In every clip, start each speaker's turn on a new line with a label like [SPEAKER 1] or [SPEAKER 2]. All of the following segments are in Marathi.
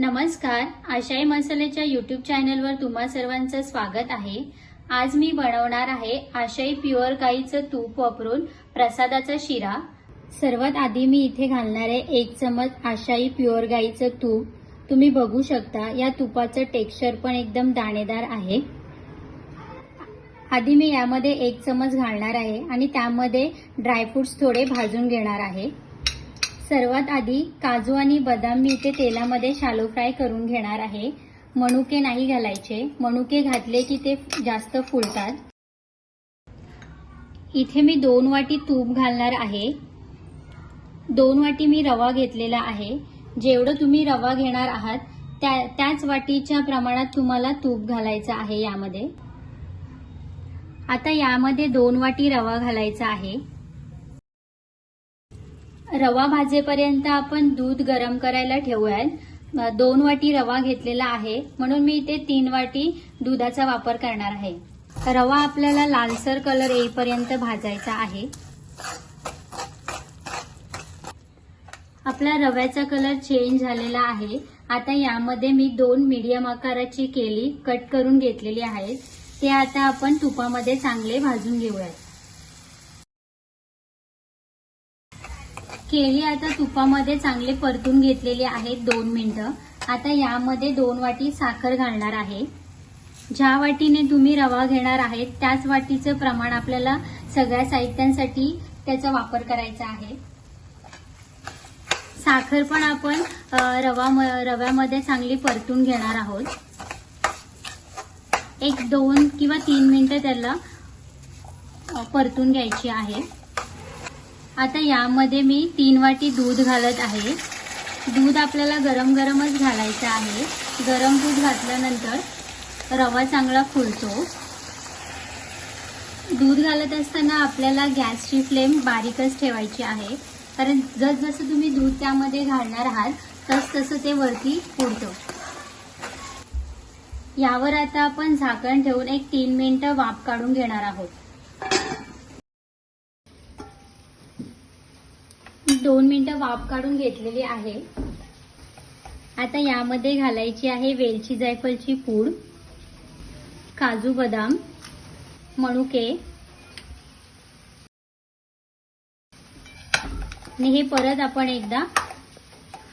[SPEAKER 1] नमस्कार आशाई मसाल्याच्या युट्यूब चॅनलवर तुम्हा सर्वांचं स्वागत आहे. आज मी बनवणार आहे आशाई प्युअर गाईचं तूप वापरून प्रसादाचा शिरा. सर्वात आधी मी इथे घालणार आहे एक चमच आशाई प्युअर गाईचं तूप. तुम्ही बघू शकता या तुपाचं टेक्स्चर पण एकदम दाणेदार आहे. आधी मी यामध्ये एक चमच घालणार आहे आणि त्यामध्ये ड्रायफ्रुट्स थोडे भाजून घेणार आहे. सर्वात आधी काजू आणि बदाम मी इथे तेलामध्ये शालो फ्राय करून घेणार आहे. मनुके नाही घालायचे. मनुके घातले की ते जास्त फुलतात. इथे मी दोन वाटी तूप घालणार आहे. दोन वाटी मी रवा घेतलेला आहे. जेवढं तुम्ही रवा घेणार आहात त्या त्याच वाटीच्या प्रमाणात तुम्हाला तूप घालायचं आहे यामध्ये. आता यामध्ये दोन वाटी रवा घालायचा आहे. रवा भाजेपर्यंत आपण दूध गरम करायला ठेवूयात. दोन वाटी रवा घेतलेला आहे. म्हणून मी इथे तीन वाटी दुधाचा वापर करणार आहे. रवा आपल्याला लालसर कलर येईपर्यंत भाजायचा आहे. आपला रव्याचा कलर चेंज झालेला आहे. आता यामध्ये मी दोन मीडियम आकाराची केली कट करून घेतलेली आहेत. ते आता आपण तुपामध्ये चांगले भाजून घेऊयात. केळी आता तुपामध्ये चांगले परतून घेतलेली आहेत दोन मिनिटं. आता यामध्ये दोन वाटी साखर घालणार आहे. ज्या वाटीने तुम्ही रवा घेणार आहेत त्याच वाटीचं प्रमाण आपल्याला सगळ्या साहित्यांसाठी त्याचा वापर करायचा आहे. साखर पण आपण रवा म- रव्यामध्ये चांगली परतून घेणार आहोत. एक दोन किंवा तीन मिनिटं त्याला परतून घ्यायची आहे. आता यामध्ये मी तीन वाटी दूध घालत आहे. दूध आपल्याला गरम गरमच घालायचं आहे. गरम दूध घातल्यानंतर रवा चांगला फुलतो. दूध घालत असताना आपल्याला गॅसची फ्लेम बारीकच ठेवायची आहे. कारण जसजसं तुम्ही दूध त्यामध्ये घालणार आहात तस तसं ते वरती फुडतं यावर आता आपण झाकण ठेवून एक तीन मिनटं वाफ काढून घेणार आहोत. दोन मिनिटं वाफ काढून घेतलेली आहे. आता यामध्ये घालायची आहे वेलची जायफळची पूड काजू बदाम मणुके आणि हे परत आपण एकदा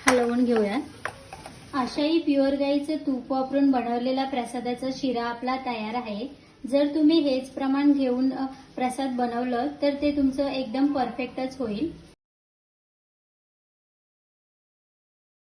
[SPEAKER 1] हलवून घेऊयात. अशाही प्युअर गाईचं तूप वापरून बनवलेला प्रसादाचा शिरा आपला तयार आहे. जर तुम्ही हेच प्रमाण घेऊन प्रसाद बनवलं तर ते तुमचं एकदम परफेक्टच होईल.